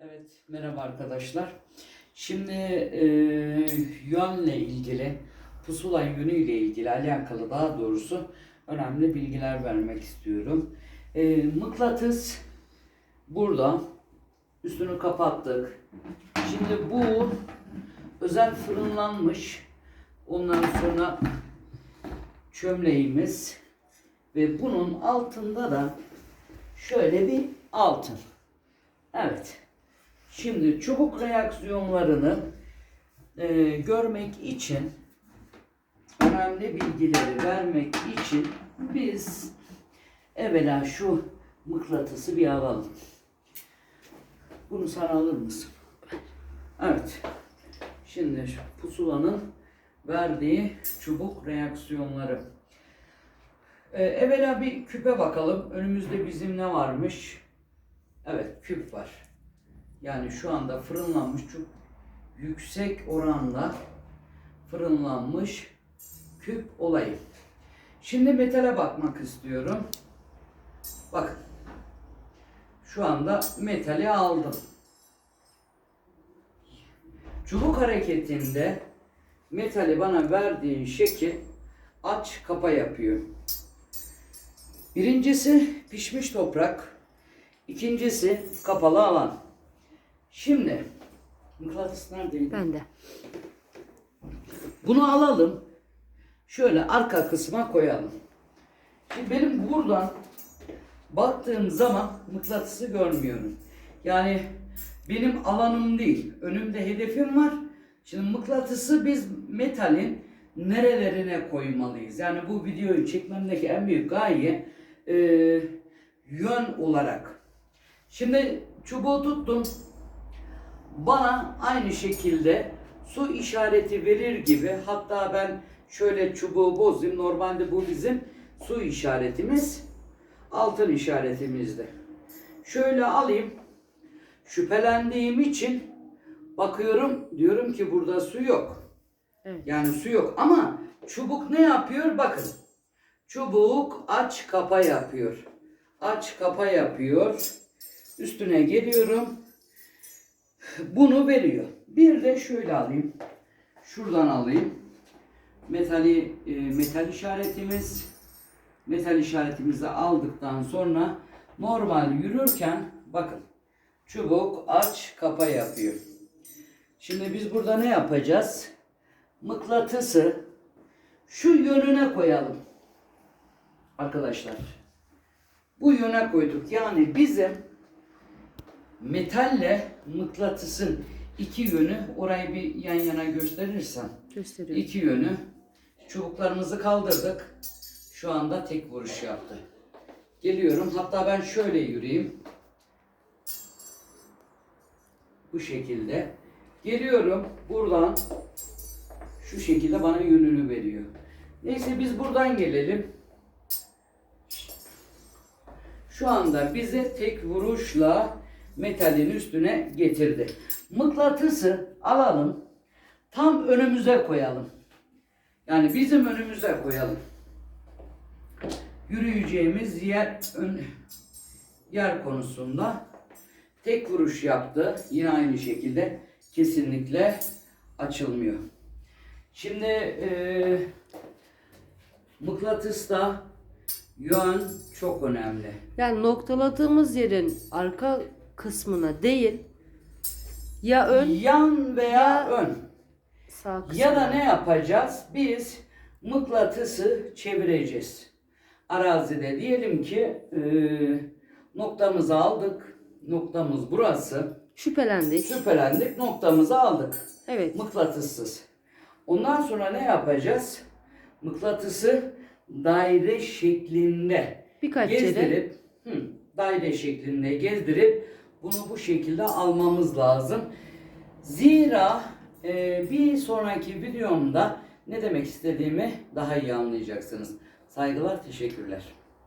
Evet, merhaba arkadaşlar. Şimdi e, yönle ilgili, pusula yönüyle ilgili alakalı daha doğrusu önemli bilgiler vermek istiyorum. E, mıknatıs burada. Üstünü kapattık. Şimdi bu özel fırınlanmış. Ondan sonra çömleğimiz ve bunun altında da şöyle bir altın. Evet. Şimdi çubuk reaksiyonlarını e, görmek için önemli bilgileri vermek için biz evvela şu mıknatısı bir alalım. Bunu sen alır mısın? Evet. Şimdi şu pusulanın verdiği çubuk reaksiyonları. Ee, evvela bir küpe bakalım. Önümüzde bizim ne varmış? Evet, küp var. Yani şu anda fırınlanmış çok yüksek oranda fırınlanmış küp olayı. Şimdi metale bakmak istiyorum. Bakın. Şu anda metali aldım. Çubuk hareketinde metali bana verdiğin şekil aç kapa yapıyor. Birincisi pişmiş toprak. İkincisi kapalı alan. Şimdi mıknatıs neredeydi? Ben de. Bunu alalım. Şöyle arka kısma koyalım. Şimdi benim buradan baktığım zaman mıknatısı görmüyorum. Yani benim alanım değil. Önümde hedefim var. Şimdi mıknatısı biz metalin nerelerine koymalıyız? Yani bu videoyu çekmemdeki en büyük gaye e, yön olarak. Şimdi çubuğu tuttum. Bana aynı şekilde su işareti verir gibi hatta ben şöyle çubuğu bozayım. Normalde bu bizim su işaretimiz. Altın işaretimizdi. Şöyle alayım. Şüphelendiğim için bakıyorum diyorum ki burada su yok. Evet. Yani su yok ama çubuk ne yapıyor? Bakın. Çubuk aç kapa yapıyor. Aç kapa yapıyor. Üstüne geliyorum. Bunu veriyor. Bir de şöyle alayım. Şuradan alayım. Metali e, metal işaretimiz metal işaretimizi aldıktan sonra normal yürürken bakın çubuk aç kapa yapıyor. Şimdi biz burada ne yapacağız? Mıknatısı şu yönüne koyalım. Arkadaşlar. Bu yöne koyduk. Yani bizim metalle mıknatısın iki yönü orayı bir yan yana gösterirsem Gösteriyor. iki yönü çubuklarımızı kaldırdık. Şu anda tek vuruş yaptı. Geliyorum. Hatta ben şöyle yürüyeyim. Bu şekilde. Geliyorum. Buradan şu şekilde bana yönünü veriyor. Neyse biz buradan gelelim. Şu anda bize tek vuruşla metalin üstüne getirdi. Mıknatısı alalım. Tam önümüze koyalım. Yani bizim önümüze koyalım. Yürüyeceğimiz yer ön, yer konusunda tek vuruş yaptı. Yine aynı şekilde kesinlikle açılmıyor. Şimdi e, mıknatısta yön çok önemli. Yani noktaladığımız yerin arka kısmına değil ya ön Yan veya Ya- ön. sağ kısmına. Ya da ne yapacağız? Biz mıknatısı çevireceğiz. Arazide diyelim ki e, noktamızı aldık. Noktamız burası. Şüphelendik. Şüphelendik. Noktamızı aldık. Evet. Mıknatıssız. Ondan sonra ne yapacağız? Mıknatısı daire şeklinde Birkaç gezdirip hı, daire şeklinde gezdirip bunu bu şekilde almamız lazım. Zira e, bir sonraki videomda ne demek istediğimi daha iyi anlayacaksınız. Saygılar, teşekkürler.